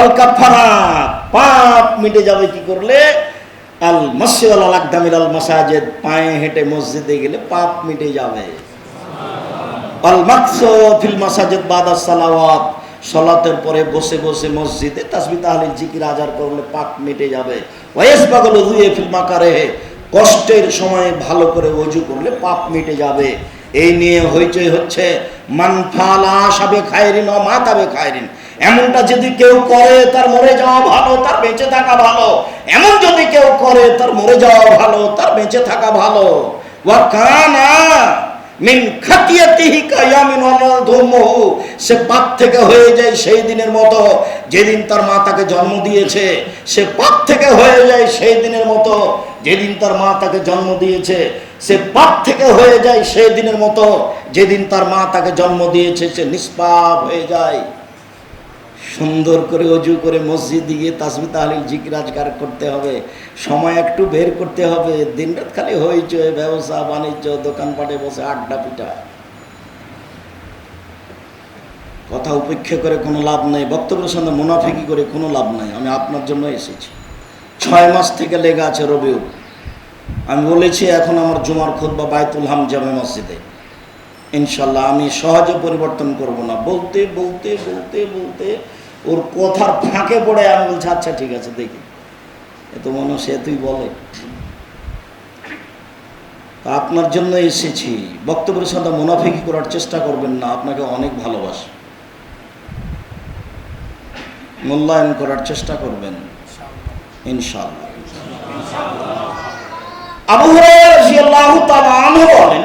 আল কাফারা পাপ মিটে যাবে কি করলে? আল মসজিদ আল আকদামিল আল মাসাজেদ, পায়ে হেঁটে মসজিদে গেলে পাপ মিটে যাবে। আল সলাতের পরে বসে বসে মসজিদে তাসবি তাহলে জিকির আজার করলে পাপ মিটে যাবে। ওয়েস পাগল ধুয়ে ফিল মাকারে। কষ্টের সময়ে ভালো করে অজু করলে পাপ মিটে যাবে। এই নিয়ে হইচই হচ্ছে মানফালা সাবে খায়রিন ও মাতাবে খায়রিন। এমনটা যদি কেউ করে, তার মরে যাওয়া ভালো, তার বেঁচে থাকা ভালো। এমন যদি কেউ করে, তার মরে যাওয়া ভালো, তার বেঁচে থাকা ভালো। ওয়া কানা মিন সে পাপ থেকে হয়ে যায় সেই দিনের মতো। যেদিন তার মা তাকে জন্ম দিয়েছে, সে পাপ থেকে হয়ে যায় সেই দিনের মতো। যেদিন তার মা তাকে জন্ম দিয়েছে, সে পাপ থেকে হয়ে যায় সেই দিনের মতো। যেদিন তার মা তাকে জন্ম দিয়েছে, সে নিষ্পাপ হয়ে যায়। সুন্দর করে অজু করে মসজিদ গিয়ে তাসবি তাহলিল জিকিরাজগার করতে হবে। সময় একটু বের করতে হবে। দিনরাত খালি হইচই, ব্যবসা, বাণিজ্য, দোকানপাটে বসে আড্ডা পিটা। কথা উপেক্ষা করে কোনো লাভ নেই। বক্তব্যের সঙ্গে মুনাফিকি করে কোনো লাভ নাই। আমি আপনার জন্য এসেছি। ছয় মাস থেকে লেগে আছে রবিউল। আমি বলেছি, এখন আমার জুমার খুদ বা বায়তুল হাম জামে মসজিদে। ইনশাল্লাহ আমি সহজে পরিবর্তন করব না। বলতে বলতে বলতে বলতে ওর কথার ফাঁকে পড়ে আমি বলছি আচ্ছা ঠিক আছে, দেখি। এ তো মনে সে তুই বলে। আপনার জন্য এসেছি। বক্তব্যের সাথে মুনাফিকি করার চেষ্টা করবেন না, আপনাকে অনেক ভালোবাসে। মূল্যায়ন করার চেষ্টা করবেন ইনশাল্লাহ আবু রাদিয়াল্লাহু তাআলা আনহু বলেন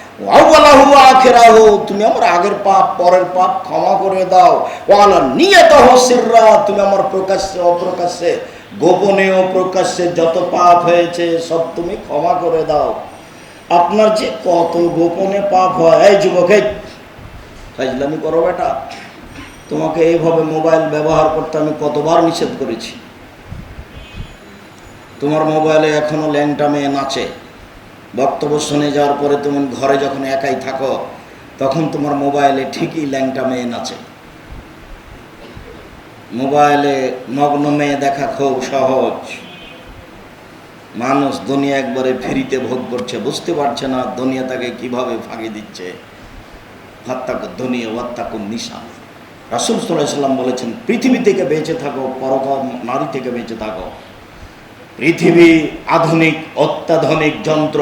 তুমি আমার আগের পাপ, পরের পাপ ক্ষমা করে দাও। ওয়ালা নিয়তাহু সিররা, তুমি আমার প্রকাশ্যে, অপ্রকাশ্যে, গোপনে ও প্রকাশ্যে যত পাপ হয়েছে, সব তুমি ক্ষমা করে দাও। আপনার যে কত গোপনে পাপ হয়, এই যুবক ফাইজলামি করো বেটা। তোমাকে এইভাবে মোবাইল ব্যবহার করতে আমি কতবার নিষেধ করেছি। তোমার মোবাইলে এখনও ল্যাংটা মেয়ে নাচে। বক্তব্য শুনে যাওয়ার পরে তুমি ঘরে যখন একাই থাকো, তখন তোমার মোবাইলে ঠিকই ল্যাংটা মেয়ে নাচে। মোবাইলে নগ্ন মেয়ে দেখা খুব সহজ। মানুষ দুনিয়া একবারে ফ্রিতে ভোগ করছে, বুঝতে পারছে না দুনিয়া তাকে কীভাবে ফাঁকি দিচ্ছে। হত্যাক দুনিয়া হত্যাকুম নিশা। রাসুল সাল্লাহ সাল্লাম বলেছেন, পৃথিবী থেকে বেঁচে থাকো পরকম নারী থেকে বেঁচে থাকো। পৃথিবী আধুনিক, অত্যাধুনিক যন্ত্র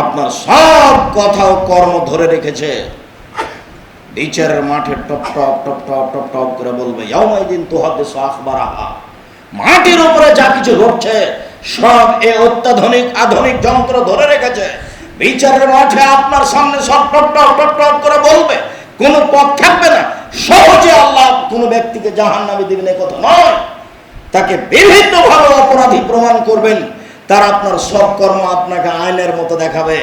আপনার সব কথা ও কর্ম ধরে রেখেছে। বিচারের মাঠে top top top top top top করে বলবে দিন মাটির উপরে যা কিছু ঘটছে, সব এ অত্যাধুনিক, আধুনিক যন্ত্র ধরে রেখেছে। বিচারের মাঠে আপনার সামনে সব টপ টপ টপ টপ করে বলবে, কোনো পথ থাকবে না। সহজে আল্লাহ কোনো ব্যক্তিকে জাহান নামে দিবেন কথা নয়। তাকে বিভিন্নভাবে অপরাধী প্রমাণ করবেন। তার আপনার সব কর্ম আপনাকে আইনের মতো দেখাবে।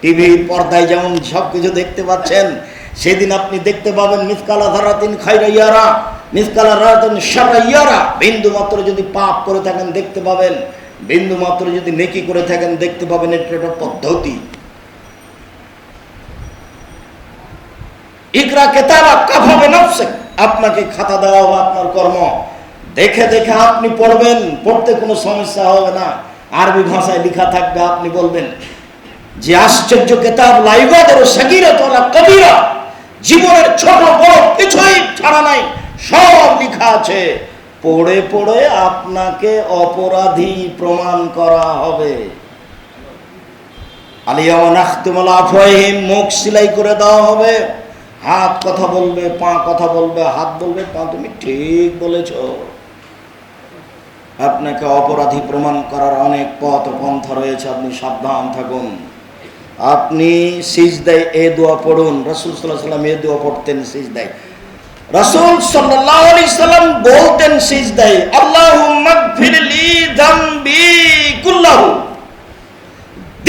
টিভির পর্দায় যেমন সব কিছু দেখতে পাচ্ছেন, সেদিন আপনি দেখতে পাবেন মিসকালা ধারাতিন খাইরা ইয়ারা, মিসকালা ধারাতিন সারা ইয়ারা। বিন্দু মাত্র যদি পাপ করে থাকেন দেখতে পাবেন, বিন্দু মাত্র যদি নেকি করে থাকেন দেখতে পাবেন এটা একটা পদ্ধতি। ইকরা কেতাবা আপনাকে খাতা দেওয়া হবে আপনার কর্ম। দেখে দেখে আপনি পড়বেন, পড়তে কোনো সমস্যা হবে না। আরবি ভাষায় লেখা থাকবে, আপনি বলবেন, যে আশ্চর্য কেতাব, লাইবাদের কবিরা, জীবনের ছোট বড় কিছুই ছাড়া নাই, সব লেখা আছে। পড়ে পড়ে আপনাকে অপরাধী প্রমাণ করা হবে। মুখ সিলাই করে দেওয়া হবে। হাত কথা বলবে, পা কথা বলবে, হাত বলবে, পা তুমি ঠিক বলেছ। আপনাকে অপরাধী প্রমাণ করার অনেক পথ পন্থা রয়েছে, আপনি সাবধান থাকুন। আপনি সিজদায় এ দোয়া পড়ুন, রসুল সাল্লাহ সাল্লাম এ দোয়া পড়তেন সিজদায়। রসুল সাল্লাহ আলি সাল্লাম বলতেন সিজদায় আল্লাহ মাগফিরলি যামবি কুল্লাহু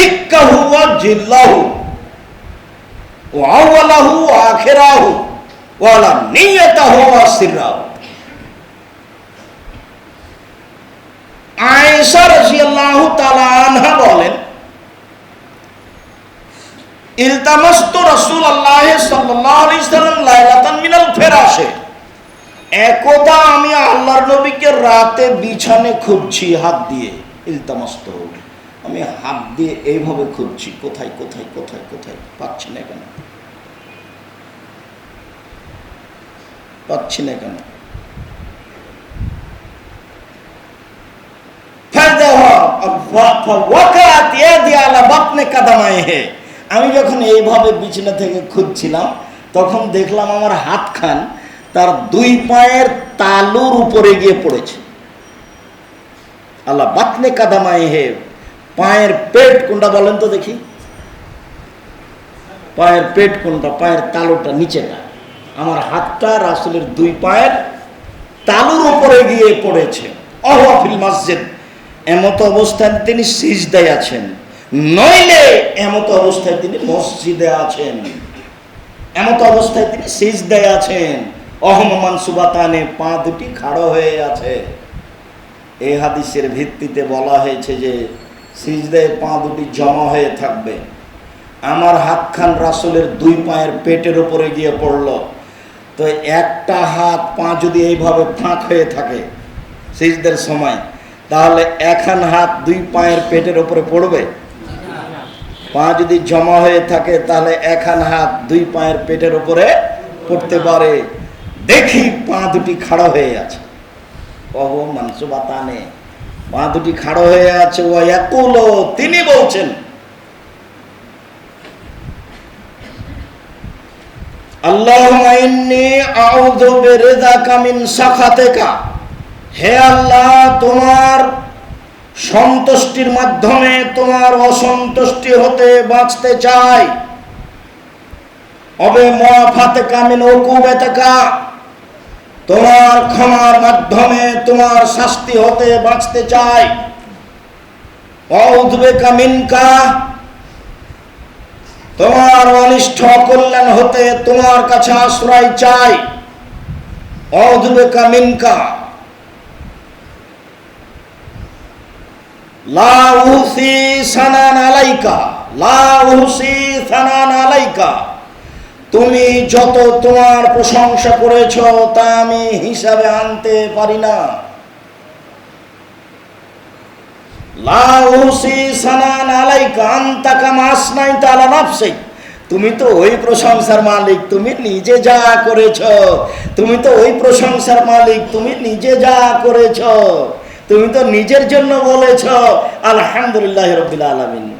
ইউনাজ্জিল্লাহু ওয়া আওয়ালাহু ওয়া আখিরাহু, ওয়া লা নিয়াতাহু ওয়া সিররাহু। আয়েশা রাদিয়াল্লাহু তাআলা আনহা বলেন, ইলতামাস্তু রাসূলুল্লাহ সাল্লাল্লাহু আলাইহি সাল্লাম একদা আমি আল্লাহর নবীকে রাতে বিছানে খুঁজছি হাত দিয়ে, ইলতামাস্ত। আমি হাত দিয়ে এইভাবে খুঁজছি, কোথায় কোথায় কোথায় কোথায়, পাচ্ছি না কেন? পাচ্ছি না কেন? আমি যখন এইভাবে বিছানা থেকে খুঁজছিলাম, তখন দেখলাম আমার হাত খান তার দুই পায়ের তালুর উপরে গিয়ে পড়েছে। আল্লাহ, বাতনে কাদামায় হে, পায়ের পেট কোনটা বলেন তো দেখি? পায়ের পেট কোনটা? পায়ের তালুটা নিচেটা। আমার হাতটা রাসুলের দুই পায়ের তালুর উপরে গিয়ে পড়েছে। অহফিল মসজিদ। এমত অবস্থায় তিনি সিজদায় আছেন। নইলে এমত অবস্থায় তিনি মসজিদে আছেন। এমত অবস্থায় তিনি সিজদায় আছেন। অহমান সুবাতানে পা দুটি খাড়ো হয়ে আছে। এই হাদিসের ভিত্তিতে বলা হয়েছে যে, সিজদায় পা দুটি জমা হয়ে থাকবে। আমার হাত খান রাসুলের দুই পায়ের পেটের উপরে গিয়ে পড়ল। তো একটা হাত পা যদি এইভাবে ফাঁক হয়ে থাকে, সিজদের সময় তাহলে এখান হাত দুই পায়ের পেটের উপরে পড়বে? পা যদি জমা হয়ে থাকে, তাহলে এখান হাত দুই পায়ের পেটের উপরে পড়তে পারে। দেখি পা দুটি খাড়া হয়ে আছে। কহ মাংস বাতানে পা দুটি খাড়ো হয়ে আছে। ও একুলো তিনি বলছেন ইন্নী আউযু বিরিযাকা মিন সাখাতিকা। হে আল্লাহ, তোমার সন্তুষ্টির মাধ্যমে তোমার অসন্তুষ্টি হতে বাঁচতে চাই। অবে মুআফাতে কামিন উকুবাতাকা, তোমার ক্ষমার মাধ্যমে তোমার শাস্তি হতে বাঁচতে চাই। অউদবে কামিনকা তোমার অনিষ্ঠ কল্যাণ হতে তোমার কাছে আশ্রয় চাই। অউদবে কামিনকা তুমি যত তোমার প্রশংসা করেছ, তা আমি হিসাবে আনতে পারি না। তুমি তো ওই প্রশংসার মালিক, তুমি নিজে যা করেছ, তুমি তো ওই প্রশংসার মালিক, তুমি নিজে যা করেছ। তুমি তো নিজের জন্য বলেছ, আলহামদুলিল্লাহ রবিল আলমিন।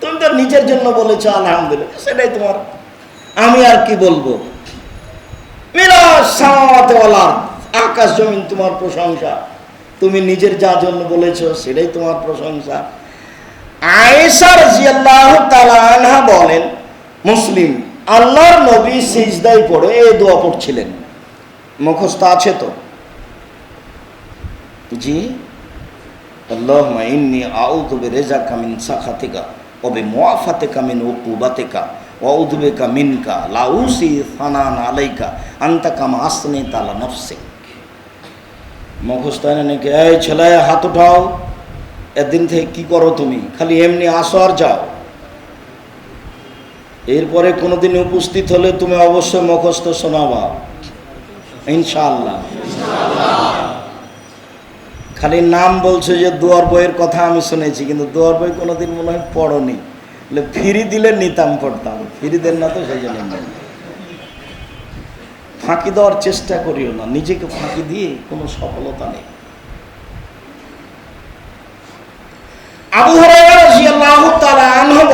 তুমি তো নিজের জন্য বলেছ, আলহামদুলিল্লাহ। সেটাই তোমার। আমি আর কি বলব? আকাশ জমিন তোমার প্রশংসা। তুমি নিজের যা জন্য বলেছ, সেটাই তোমার প্রশংসা। আয়েশার জিয়াল্লাহ তালা বলেন, মুসলিম, আল্লাহর নবী সিজদাই পড়ে এই দোয়া পড়ছিলেন মুখস্থ আছে তো? জি? اللهم إني أعوذ برزقك من سخطك وبمعافاتك من عقوبتك وأعوذ بك منك لا أوصي ثناء عليك أنت كما أثنيت على نفسك মুখস্থ নাকি এই ছেলে হাত উঠাও এদিন থেকে কি করো তুমি খালি এমনি আসো আর যাও এরপরে কোনোদিন উপস্থিত হলে তুমি অবশ্যই মুখস্থ শোনাবা ইনশাআল্লাহ খালি নাম বলছে যে দুয়ার বইয়ের কথা আমি শুনেছি, কিন্তু দুয়ার বই কোনোদিন মনে হয় পড়নি। ফিরি দিলে নিতাম পড়তাম, ফিরি দেন না তো সেই জন্য ফাঁকি দেওয়ার চেষ্টা করিও না, নিজেকে ফাঁকি দিয়ে কোনো সফলতা নেই। আবু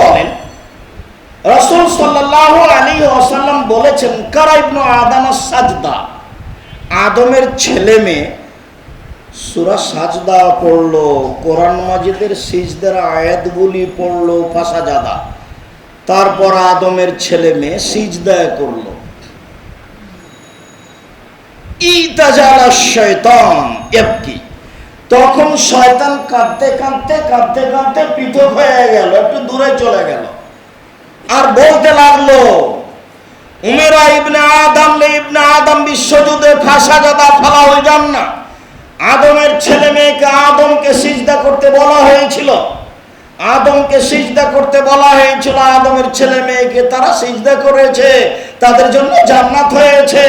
বলেন, রাসূল সাল্লাল্লাহু আলাইহি ওয়াসাল্লাম বলেছেন, কারা ইবনু আদম সাজদা আদমের ছেলে মেয়ে সুরা সাজদা পড়ল, কোরআন মাজিদের সিজদের আয়াতগুলি পড়ল ফাসাজাদা তারপর আদমের ছেলে মেয়ে সিজদায় করল। ইতাজালা শয়তান ইয়াবকি তখন শয়তান কাঁদতে কাঁদতে কাঁদতে কাঁদতে পৃথক হয়ে গেল, একটু দূরে চলে গেল। আর বলতে লাগল, উমেরা ইবনে আদম ইবনে আদম বিশ্বযুদ্ধে ফাঁসা জাদা ফালা হয়ে যান না আদমের ছেলে মেয়েকে আদমকে সিজদা করতে বলা হয়েছিল। আদমকে সিজদা করতে বলা হয়েছিল, আদমের ছেলে মেয়েকে তারা সিজদা করেছে, তাদের জন্য জান্নাত হয়েছে।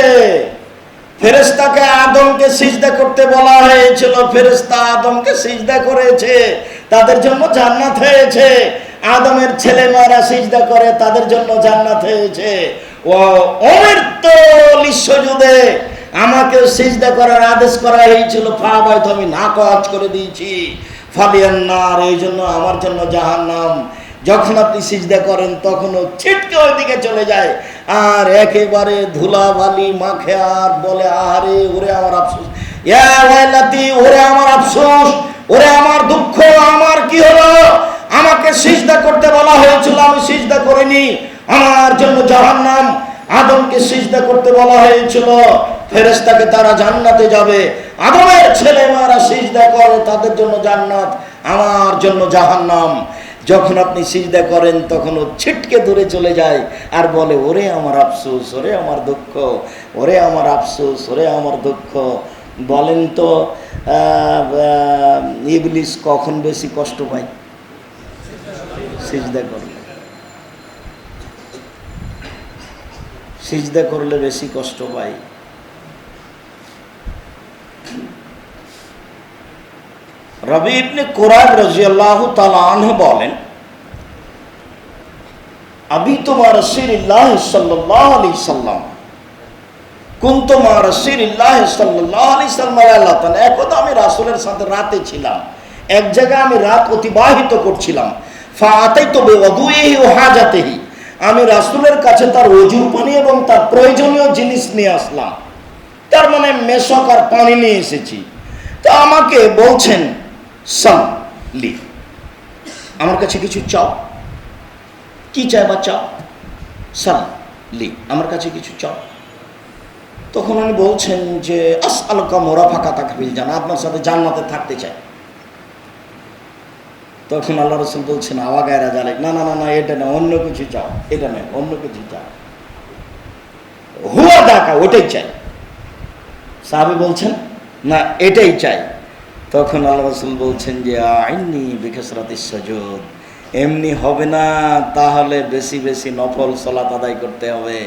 ফেরেস্তাকে আদমকে সিজদা করতে বলা হয়েছিল ফেরেস্তা আদমকে সিজদা করেছে, তাদের জন্য জান্নাত হয়েছে। আদমের ছেলে মেয়েরা সিজদা করে, তাদের জন্য জান্নাত হয়েছে। ও অমৃত বিশ্বযুদ্ধে আমাকে সিজদা করার আদেশ করা হয়েছিল ফা হয়তো আমি না কাজ করে দিয়েছি। ফালিয়ান্নার এই জন্য আমার জন্য জাহান্নাম। যখন আপনি সিজদা করেন, তখনও ছিটকে ওইদিকে চলে যায়। আর একেবারে ধুলা বালি মাখে আর বলে, আহারে, ওরে আমার আফসোস। ওরে আমার আফসোস। ওরে আমার দুঃখ, আমার কি হলো? আমাকে সিজদা করতে বলা হয়েছিল, আমি সিজদা করিনি। আমার জন্য জাহান্নাম। আদমকে সিজদা করতে বলা হয়েছিল। ফেরেশতাকে তারা জান্নাতে যাবে। আদমের ছেলে মারা সিজদা করে, তাদের জন্য জান্নাত, আমার জন্য জাহান্নাম। যখন আপনি সিজদা করেন, তখন ও ছিটকে দূরে চলে যায় আর বলে, ওরে আমার আফসোস, ওরে আমার দুঃখ, ওরে আমার আফসোস, ওরে আমার দুঃখ। বলেন তো ইবলিস কখন বেশি কষ্ট পায়? সিজদা করলে। সিজদা করলে বেশি কষ্ট পাই রবি ইবনে কোরআন রাজিয়াল্লাহু তাআলা আনহু বলেন, আবি তোমার রাসূলুল্লাহ সাল্লাল্লাহু আলাইহি সাল্লাম, কুনতু মা রাসূলুল্লাহ সাল্লাল্লাহু আলাইহি সাল্লাম আল্লাহ তাআলা একদা আমি রাসূলের সাথে রাতে ছিলাম। এক জায়গায় আমি রাত অতিবাহিত করছিলাম। ফাতেই ফাআতাইতু বিওয়াদুইহি ওয়া হাজাতিহি, আমি রাসূলের কাছে তার ওযুর পানি এবং তার প্রয়োজনীয় জিনিস নিয়ে আসলাম। তার মানে মেশক আর পানি নিয়ে এসেছি। তা আমাকে বলছেন সাম লি আমার কাছে কিছু চাও? কি চাই বা চাও? সাম লি আমার কাছে কিছু চাও? তখন উনি বলছেন যে আস আলকা মোরা ফাঁকা তাকবিল জানা আপনার সাথে জান্নাতে থাকতে চাই। তখন আল্লাহ রসুল বলছেন, আওয়া গায়রা জালে না না না না, এটা না, অন্য কিছু চাও। এটা নয় অন্য কিছু চাও। হুয়া ডাকা ওটাই চাই। সাহাবি বলছেন, না, এটাই চাই। তখন আল্লাহ রসুল বলছেন যে, আইনি বিকাশরাত সজদ এমনি হবে না, তাহলে বেশি বেশি নফল সলাত আদায় করতে হবে।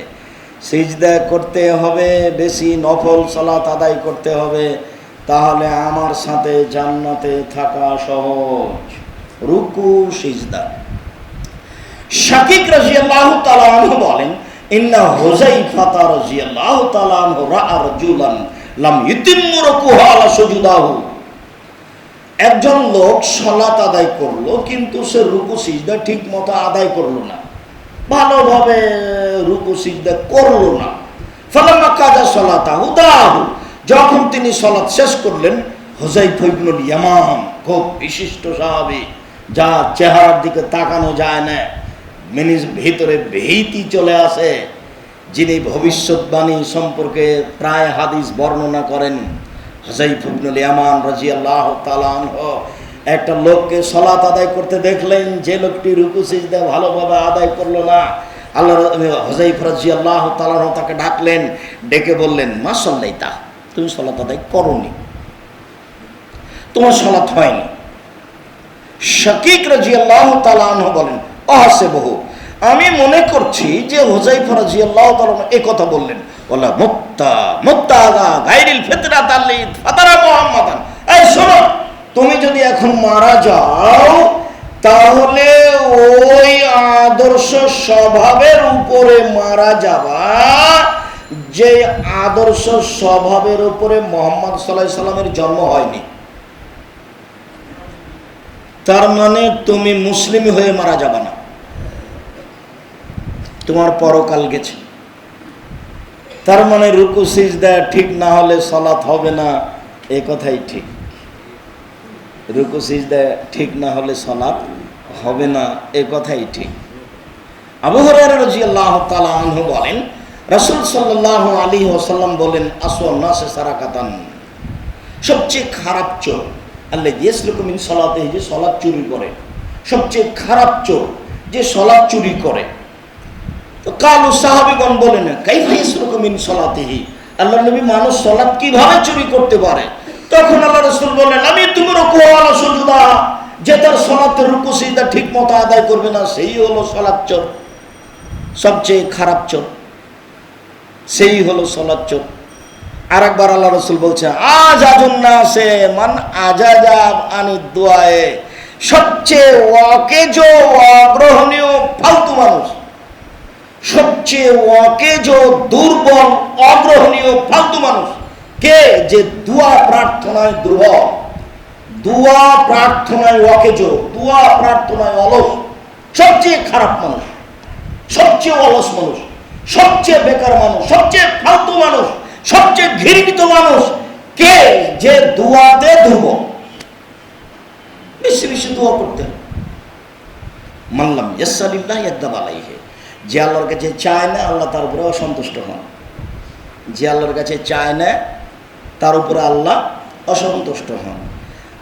সিজদা করতে হবে, বেশি নফল সলাত আদায় করতে হবে। তাহলে আমার সাথে জান্নাতে থাকা সহজ। রুকু, সিজদা। শাকিক তাআলা আনহু বলেন, ইন্না হুযাইফাতা রাজিয়াল্লাহু তাআলা আনহু রাআ রাজুলান লাম ইউতিম্মু রুকুহা আলা সুজুদাহু। একজন লোক সালাত আদায় করল, কিন্তু সে রুকু, সিজদা ঠিক মতো আদায় করল না। ভালোভাবে রুকু, সিজদা করল না। ফালাম্মা কাজা সলাতা হুদাহু যখন তিনি সলাৎ শেষ করলেন হুজাইফ ইবনুল ইয়ামান, খুব বিশিষ্ট সাহাবী যা চেহারার দিকে তাকানো যায় না, মিনিস ভিতরে ভীতি চলে আসে, যিনি ভবিষ্যৎবাণী সম্পর্কে প্রায় হাদিস বর্ণনা করেন। ইয়ামান রাজিয়াল্লাহ তালান একটা লোককে সলাত আদায় করতে দেখলেন, যে লোকটি রুকু সিজদা ভালোভাবে আদায় করল না। আল্লাহ রাজিয়াল্লাহ তালান তাকে ডাকলেন, ডেকে বললেন মা সল্লাইতা তুমি সলাত আদায় করনি। তোমার সলাত হয়নি। শাকিক রাজিয়াল্লাহ তালান বলেন অহাসে বহু আমি মনে করছি যে হোজাইফ রাজিয়াল্লাহ তালান এ কথা বললেন। ফিতরা শোনো, তুমি যদি এখন মারা যাও, তাহলে ওই আদর্শ স্বভাবের উপরে মারা যাবা যে আদর্শ স্বভাবের উপরে মোহাম্মদ সাল্লাহ সাল্লামের জন্ম হয়নি। তার মানে তুমি মুসলিম হয়ে মারা যাবে না। তোমার পরকাল গেছে। তার মানে রুকু, সিজদা ঠিক না হলে সলাৎ হবে না, এ কথাই ঠিক। রুকু, সিজদা ঠিক না হলে সলাৎ হবে না, এ কথাই ঠিক। আবু হরাইরা রাদিয়াল্লাহু তাআলা বলেন, রাসূল সাল্লাল্লাহু আলাইহি ওয়াসাল্লাম বলেন আসওয়ান নাসে সারাকাতান। সবচেয়ে খারাপ চোর আল্লাহ ইয়েসলুকুম মিন সলাতে যে সলাৎ চুরি করে। সবচেয়ে খারাপ চোর, যে সলাৎ চুরি করে। কালু সাহাবিগণ বলেন কাইফা ইসরুকু মিন সলাতিহি? আল্লাহ নবী মানুষ সলাৎ কীভাবে চুরি করতে পারে? তখন আল্লাহ রসুল বললেন, আমি তুমি রুকু আলা সুজুদা যে তার সলাতের রুকু সিজদা ঠিক মতো আদায় করবে না, সেই হলো সলাৎ চোর, সবচেয়ে খারাপ চোর, সেই হলো সলাৎ চোর। আর একবার আল্লাহ রসুল বলছে, আজ আজুন না সে মান আজাজাব আনি দোয়ায়ে সবচেয়ে অকেজ অগ্রহণীয় ফালতু মানুষ। সবচেয়ে অকেজ দুর্বল, অগ্রহণীয়, ফালতু মানুষ। কে? যে দুয়া প্রার্থনায় দুর্বল। দুয়া প্রার্থনায় অকেজ দুয়া প্রার্থনায় অলস। সবচেয়ে খারাপ মানুষ, সবচেয়ে অলস মানুষ, সবচেয়ে বেকার মানুষ, সবচেয়ে ফালতু মানুষ, সবচেয়ে ঘৃণিত মানুষ। কে? যে দুয়াতে দুর্বল। বেশি বেশি দোয়া করতেন। মানলাম ইয়াসালিল্লাহ ইয়াদ্দাব যে আল্লাহর কাছে চায় না, আল্লাহ তার উপরে অসন্তুষ্ট হন। যে আল্লাহর কাছে চায় না, তার উপরে আল্লাহ অসন্তুষ্ট হন।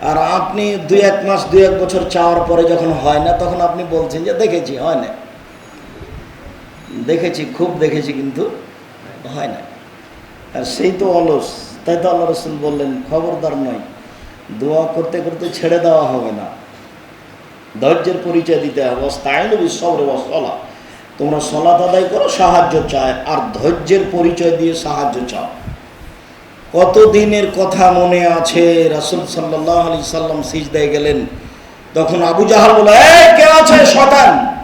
আর আপনি দুই এক মাস, দুই এক বছর চাওয়ার পরে যখন হয় না, তখন আপনি বলছেন যে, দেখেছি, হয় না। দেখেছি, খুব দেখেছি, কিন্তু হয় না। আর সেই তো অলস। তাই তো আল্লাহ রসুল বললেন, খবরদার নয় দোয়া করতে করতে ছেড়ে দেওয়া হবে না। ধৈর্যের পরিচয় দিতে হবে। স্তাইল বিশ্বরে সলা তোমরা সলাত আদায় করো সাহায্য চায়। আর ধৈর্যের পরিচয় দিয়ে সাহায্য চাও। কত দিনের কথা মনে আছে? রাসুল সাল্লাহ আলি সাল্লাম সিজদায় গেলেন। তখন আবু জাহাল বলে "এই, কে আছে শতান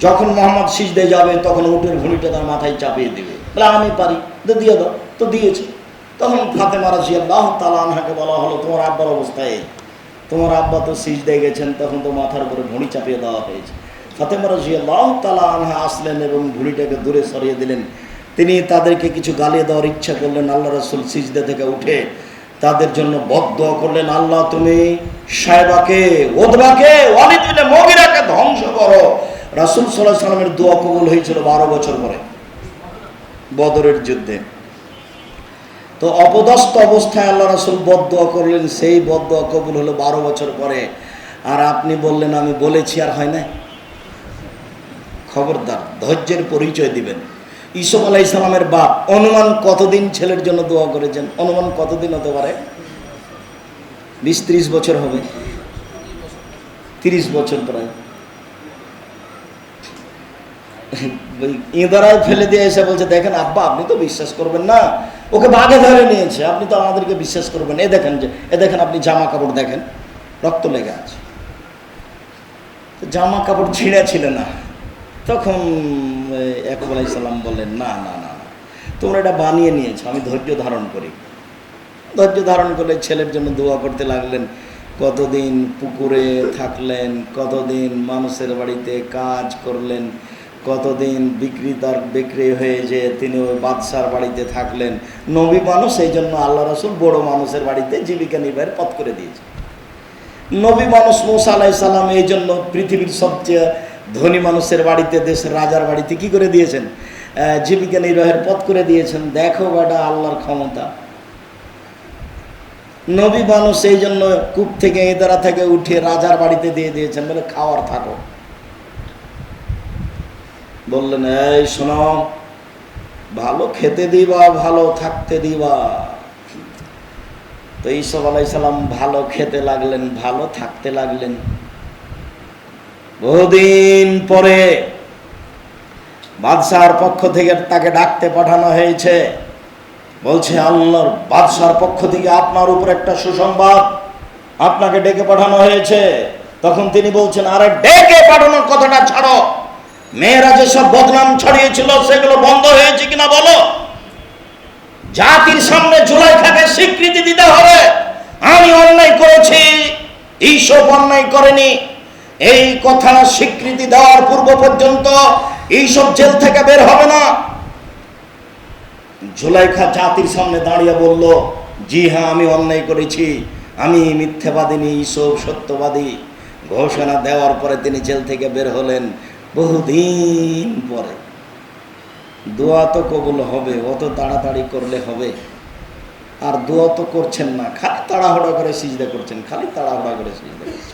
যখন মোহাম্মদ সিজদে যাবে তখন উটের ঘুড়িটা তার মাথায় চাপিয়ে দেবে। বলে আমি পারি। তো দিয়ে দাও। তো দিয়েছে। তখন ফাতেমা রাজিয়াল্লাহ তালা আনহাকে বলা হলো তোমার আব্বার অবস্থায় তোমার আব্বা তো সিজদে গেছেন তখন তো মাথার উপরে ঘুড়ি চাপিয়ে দেওয়া হয়েছে। ফাতেমা রাজিয়াল্লাহ তালা আনহা আসলেন এবং ঘুড়িটাকে দূরে সরিয়ে দিলেন। তিনি তাদেরকে কিছু গালিয়ে দেওয়ার ইচ্ছা করলেন, আল্লাহ রসুল সিজদে থেকে উঠে তাদের জন্য বদ্ধ করলেন, আল্লাহ তুমি সাহেবাকে ওদবাকে মগিরাকে ধ্বংস করো। রাসুল সাল্লাহ সাল্লামের দোয়া কবুল হয়েছিল বারো বছর পরে, বদরের যুদ্ধে। তো অপদস্থ অবস্থায় আল্লাহ রাসুল বদোয়া করলেন, সেই বদোয়া কবুল হলো বারো বছর পরে। আর আপনি বললেন, আমি বলেছি, আর হয় না খবরদার, ধৈর্যের পরিচয় দিবেন। ইসুফ আলাহ ইসলামের বাপ, অনুমান কতদিন ছেলের জন্য দোয়া করেছেন? অনুমান কতদিন হতে পারে? বিশ ত্রিশ বছর হবে। তিরিশ বছর প্রায়। ওই ফেলে দিয়ে এসে বলছে, দেখেন আব্বা, আপনি তো বিশ্বাস করবেন না। ওকে বাঘে ধরে নিয়েছে। আপনি তো আমাদেরকে বিশ্বাস করবেন। এ দেখেন যে, এ দেখেন আপনি জামা কাপড় দেখেন। রক্ত লেগে আছে। জামা কাপড় ছিঁড়ে ছিল না। তখন একব আলাইসাল্লাম বললেন, না না না তোমরা এটা বানিয়ে নিয়েছো, আমি ধৈর্য ধারণ করি। ধৈর্য ধারণ করলে ছেলের জন্য দোয়া করতে লাগলেন। কতদিন পুকুরে থাকলেন, কতদিন মানুষের বাড়িতে কাজ করলেন, কতদিন বিক্রিতার বিক্রি হয়ে যে তিনি ওই বাদশার বাড়িতে থাকলেন। নবী মানুষ, এই জন্য আল্লাহ রসুল বড় মানুষের বাড়িতে জীবিকা নির্বাহের পথ করে দিয়েছে। নবী মানুষ মৌসা আলাহ সাল্লাম এই জন্য পৃথিবীর সবচেয়ে ধনী মানুষের বাড়িতে, দেশের রাজার বাড়িতে কি করে দিয়েছেন? জীবিকা নির্বাহের পথ করে দিয়েছেন। দেখো বেটা আল্লাহর ক্ষমতা। নবী মানুষ এই জন্য কূপ থেকে এদারা থেকে উঠে রাজার বাড়িতে দিয়ে দিয়েছেন বলে খাওয়ার থাকো। বললেন, এই শোনো, ভালো খেতে দিবা, ভালো থাকতে দিবা। তো ঈসব আলাইসাল্লাম ভালো খেতে লাগলেন, ভালো থাকতে লাগলেন। বহুদিন পরে বাদশার পক্ষ থেকে তাকে ডাকতে পাঠানো হয়েছে। বলছে, আল্লাহর বাদশার পক্ষ থেকে আপনার উপর একটা সুসংবাদ আপনাকে ডেকে পাঠানো হয়েছে। তখন তিনি বলছেন, আরে ডেকে পাঠানোর কথাটা ছাড়ো। মেয়েরা যেসব বদনাম ছড়িয়েছিল, সেগুলো বন্ধ হয়েছে কিনা বলো? জাতির সামনে জুলাই থাকে, স্বীকৃতি দিতে হবে। আমি অন্যায় করেছি এইসব অন্যায় করেনি। এই কথা স্বীকৃতি দেওয়ার পূর্ব পর্যন্ত এইসব জেল থেকে বের হবে না। জুলাইখা জাতির সামনে দাঁড়িয়ে বলল, জি হ্যাঁ আমি অন্যায় করেছি। আমি মিথ্যাবাদিনী এইসব সত্যবাদী। ঘোষণা দেওয়ার পরে তিনি জেল থেকে বের হলেন বহুদিন পরে। দোয়া তো কবুল হবে, অত তাড়াতাড়ি করলে হবে। আর দোয়া তো করছেন না, খালি তাড়াহুড়া করে সিজদা করছেন, খালি তাড়াহুড়া করে সিজদা করছেন।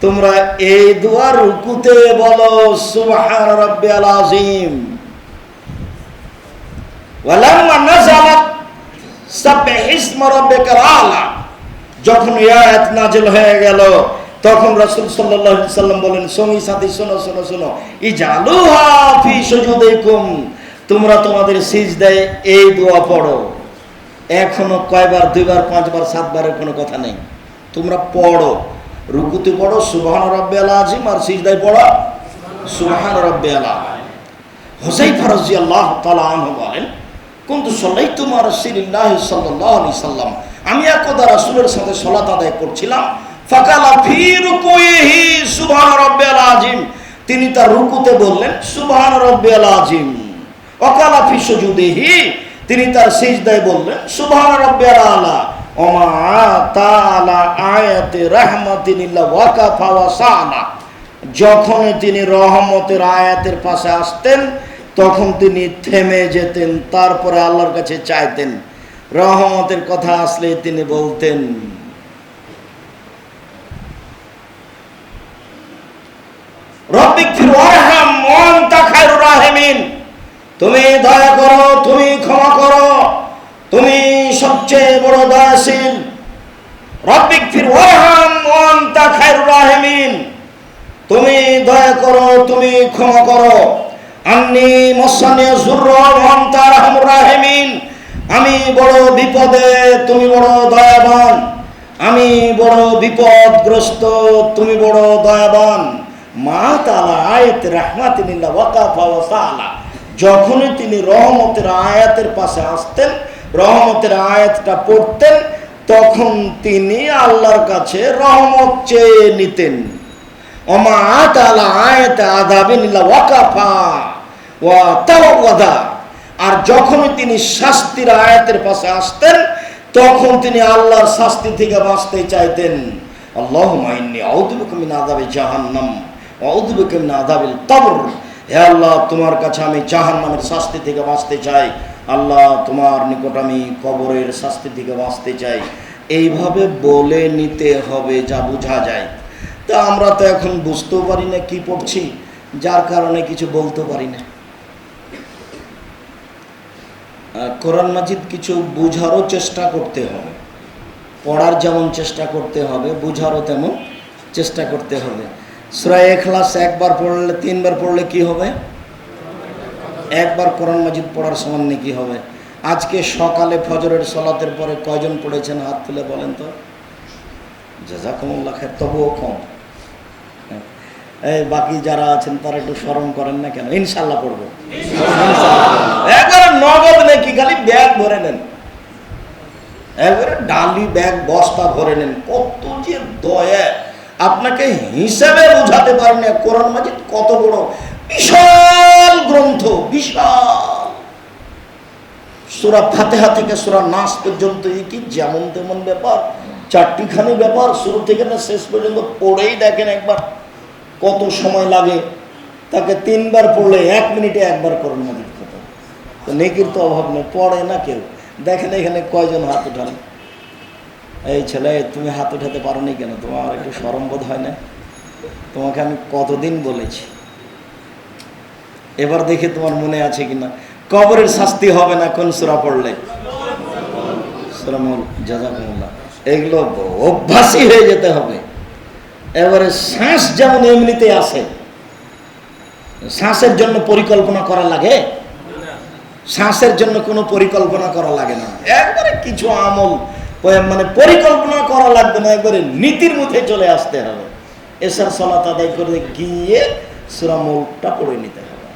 তোমরা এই দুয়ার রুকুতে বলো, সুবহান রাব্বিয়াল আযীম। ওয়ালাম্মা নাযালাত রাব্বিকাল আলা। যখন আয়াত হয়ে গেল, তখন রাসূল সাল্লাল্লাহু আলাইহি সাল্লাম বলেন সঙ্গী সাথী, শোনো শোনো শোনো। ইজালুহা ফি সুজুদিকুম। তোমরা তোমাদের সিজদায় এই দোয়া পড়ো। এখনও কয়বার, দুইবার, পাঁচবার, সাতবারের কোনো কথা নেই। তোমরা পড়ো। রুকুতে পড়ো, সুবহান রাব্বিয়াল আযীম আর সিজদায় পড়ো, সুবহান রাব্বিয়াল আযীম হুসাইফা রাদিয়াল্লাহু তাআলা আনহু বলেন, কিন্তু সল্লাইতু তোমার রাসূলিল্লাহ সাল্লাল্লাহু আলাইহি সাল্লাম। আমি একদা রাসূলের সাথে সালাত আদায় করছিলাম। ফাকালা ফি রুকুইহি, সুবহান রাব্বিয়াল আযীম তিনি তার রুকুতে বললেন, সুবহান রাব্বিয়াল আযীম ওয়াকালা ফি সুজুদিহি, তিনি তার সিজদায় বললেন, সুবহান রাব্বিয়াল আলা। যখন তিনি রহমতের আয়াতের পাশে আসতেন, তখন তিনি থেমে যেতেন, তারপরে আল্লাহর কাছে চাইতেন। রহমতের কথা আসলে তিনি বলতেন তুমি দয়া করো, তুমি ক্ষমা করো। তুমি সবচেয়ে বড় দয়াশীল রব্বিক ফির ওয়ারহাম ওয়ান্তা খায়রুর রাহিমিন। তুমি দয়া করো, তুমি ক্ষমা করো। আন্নি মসানিয়া জুররাম তারহামুর রাহিমিন। আমি বড় বিপদে, তুমি বড় দয়াবান। আমি বড় বিপদগ্রস্ত, তুমি বড় দয়াবান। মা তালা আয়াত রাহমাতিনিল্লাহ ওয়াকাফা ওয়া সালা যখনই তিনি রহমতের আয়াতের পাশে আসতেন রহমতের আয়াতটা পড়তেন, তখন তিনি আল্লাহর কাছে রহমত চেয়ে নিতেন। ওয়াকাফা ওয়া আর যখনই তিনি শাস্তির আয়াতের পাশে আসতেন, তখন তিনি আল্লাহর শাস্তি থেকে বাঁচতে চাইতেন। আযাবি জাহান্নাম আল্লাহ, তোমার কাছে আমি জাহান্নামের শাস্তি থেকে বাঁচতে চাই। আল্লাহ তোমার নিকট আমি কবরের শাস্তি থেকে বাঁচতে চাই। এইভাবে বলে নিতে হবে যা বোঝা যায়। তা আমরা তো এখন বুঝতেও পারি না, কি পড়ছি, যার কারণে কিছু বলতে পারি না। কোরআন মাজিদ কিছু বুঝারও চেষ্টা করতে হবে। পড়ার যেমন চেষ্টা করতে হবে, বুঝারও তেমন চেষ্টা করতে হবে। সুরায় এখলাস একবার পড়লে, তিনবার পড়লে কি হবে? একবার কোরআন মাজিদ পড়ার সমান কি হবে? আজকে সকালে ফজরের সলাতের পরে কয়জন পড়েছেন? হাত তুলে বলেন তো। জাজাকুমুল্লাহ খায় তবুও কম। হ্যাঁ। এই বাকি যারা আছেন, তারা একটু স্মরণ করেন না কেন? ইনশাল্লাহ পড়ব। একবারে নগদ নাকি খালি ব্যাগ ভরে নেন। একবারে ডালি, ব্যাগ, বস্তা ভরে নেন। কত যে দয়া। আপনাকে হিসাবে বোঝাতে পারি না কোরআন মাজিদ কত বড়। বিশাল গ্রন্থ বিশাল। সুরা ফাতেহা থেকে সুরা নাস পর্যন্ত কি যেমন তেমন ব্যাপার, চারটিখানি ব্যাপার শুরু থেকে না শেষ পর্যন্ত পড়েই দেখেন একবার কত সময় লাগে। তাকে তিনবার পড়লে এক মিনিটে একবার করুন মাজিদ খতম। তো নেকির তো অভাব নেই, পড়ে না কেউ। দেখেন এখানে কয়জন হাত উঠান? এই ছেলে, তুমি হাত উঠাতে পারো নি কেন? তোমার একটু সরম বোধ হয় না? তোমাকে আমি কতদিন বলেছি? এবার দেখে তোমার মনে আছে কিনা। কবরের শাস্তি হবে না কোন সুরা পড়লে? এগুলো অভ্যাসই হয়ে যেতে হবে। এবারে শ্বাস যেমন এমনিতে আসে, শ্বাসের জন্য পরিকল্পনা করা লাগে? শ্বাসের জন্য কোনো পরিকল্পনা করা লাগে না। একবারে কিছু আমল মানে পরিকল্পনা করা লাগবে না, একবারে নীতির মধ্যে চলে আসতে হবে। এসার সলাত আদায় করে গিয়ে সুরামুলটা পড়ে নিতে হবে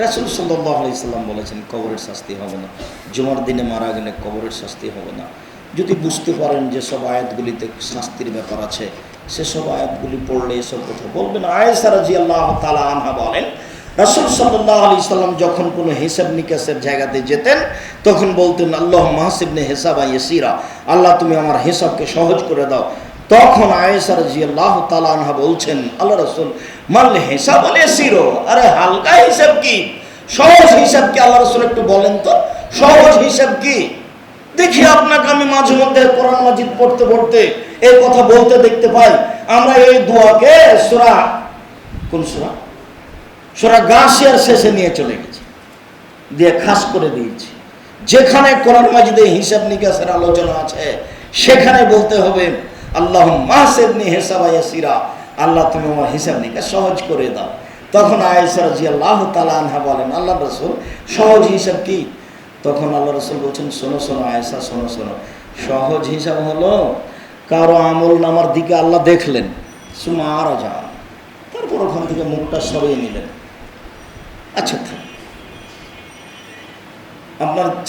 রাসুল সাল্লাহ আলাইসাল্লাম বলেছেন, কবরের শাস্তি হবে না। জুমার দিনে মারা গেলে কবরের শাস্তি হবে না। যদি বুঝতে পারেন যে সব আয়াতগুলিতে শাস্তির ব্যাপার আছে সেসব আয়াতগুলি পড়লে এসব কথা বলবেন। আয়েসা জি আল্লাহ তালা আনহা বলেন, রাসুল সাল্লাহ আলি সাল্লাম যখন কোনো হিসাব নিকাশের জায়গাতে যেতেন, তখন বলতেন আল্লাহ মাহসিবনে হেসাব ইয়েসিরা। আল্লাহ, তুমি আমার হিসাবকে সহজ করে দাও। তখন আয়েসা রাজি আল্লাহ তালা আনহা বলছেন, আল্লাহ রসুল মানলে হিসাব বলে সিরো আরে হালকা হিসাব কি? সহজ হিসাব কি? আল্লাহ রসুল একটু বলেন তো। সহজ হিসাব কি? দেখি আপনাকে আমি মাঝে মধ্যে কোরআন মাজিদ পড়তে পড়তে এই কথা বলতে দেখতে পাই। আমরা এই দোয়াকে সোরা, কোন সোরা? সোরা গাছিয়ার শেষে নিয়ে চলে গেছি। দিয়ে খাস করে দিয়েছি। যেখানে কোরআন মাজিদে হিসাব নিকাশের আলোচনা আছে, সেখানে বলতে হবে আল্লাহ মাহসেবনি হেসাবা ইয়াসিরা। আল্লাহ, তুমি আমার হিসাব নিকাশ সহজ করে দাও। তখন আয়েসা জি আল্লাহ তালা বলেন, আল্লাহ রসুল, সহজ হিসাব কি? তখন আল্লাহ রসুল বলছেন, শোনো শোনো আয়েসা শোনো শোনো। সহজ হিসাব হলো, কারও আমল নামার দিকে আল্লাহ দেখলেন। সুমারা যান তারপর ওখান থেকে মুখটা সরিয়ে নিলেন। আচ্ছা। আপনার